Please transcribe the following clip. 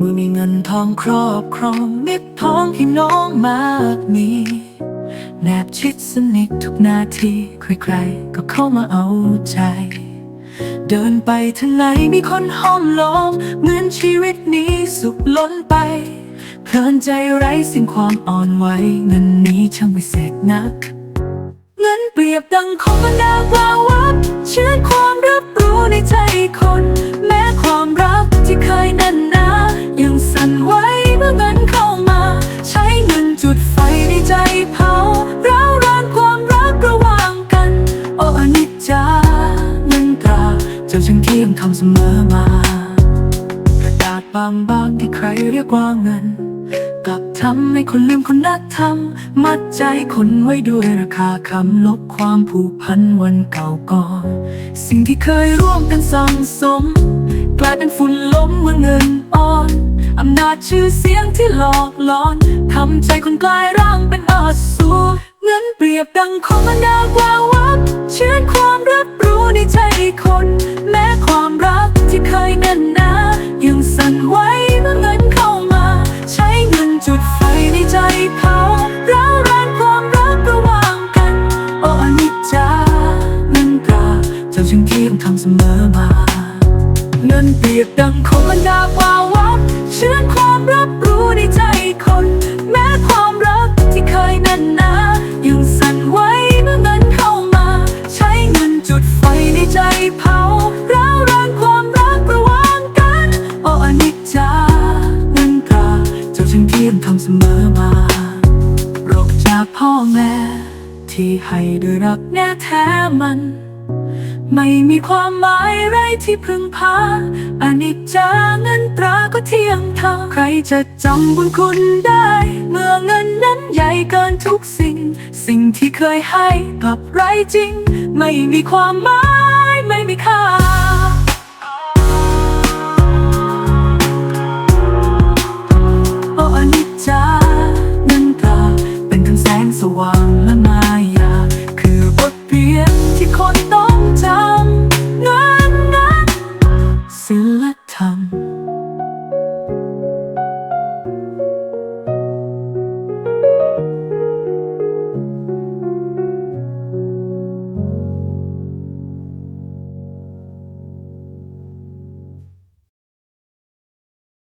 เมื่องครอบครองมิตรพ้องพี่น้องมากมีแนบชิดสนิททุกนาทีใครๆก็เข้ามาเอาใจ เดินไปทางไหนมีคนห้อมล้อมเหมือนชีวิตนี้สุขล้นไป เพลินใจไร้สิ่งความอ่อนไหวเงินนี้ช่างวิเศษนัก เงินเปรียบดังของบรรดาวาวับ เจ้าช่างเที่ยงทำเสมอมากระดาษบางบางๆที่ใครเรียกว่าเงิน กลับทำให้คนลืมคุณธรรมมัดใจคนไว้ด้วยราคาคำลบความผูกพันวันเก่าก่อนสิ่งที่เคยร่วมกันสั่งสม กลายเป็นฝุ่นล้มเมื่อเงินอ่อนอำนาจชื่อเสียงที่หลอกหลอนทำใจคนกลายร่างเป็นอสูรเงินเปรียบดังของมันดาวาวับเชื่อความรับรู้ คน แม้ความรักที่เคยแน่นหนายังสั่นไหวเมื่อเงินเข้ามา ใช้เงินจุดไฟในใจเผาร้าวรานความรักระหว่างกันโอ้อนิจจาเงินตราเจ้าจึงเที่ยงทำเสมอมา เงินเปียบดังของมันดาวาวับเชื่อความ เผาร้าวรานความรักระหว่างกันโอ้อนิจจาเงินตราเจ้าจึงเที่ยงทำเสมอมา รกจากพ่อแม่ ที่ให้ด้วยรักแน่แท้มัน ไม่มีความหมายไรที่พึงพาอนิจจาเงินตราก็เที่ยงทาใครจะจำบุญคุณได้ เมื่อเงินนั้นใหญ่เกินทุกสิ่ง สิ่งที่เคยให้กลับไร้จริง ไม่มีความหมาย มีค่าโอ้อนิจจานันตาเป็นทั้งแสงสว่างและมายา คือบทเพียนที่คน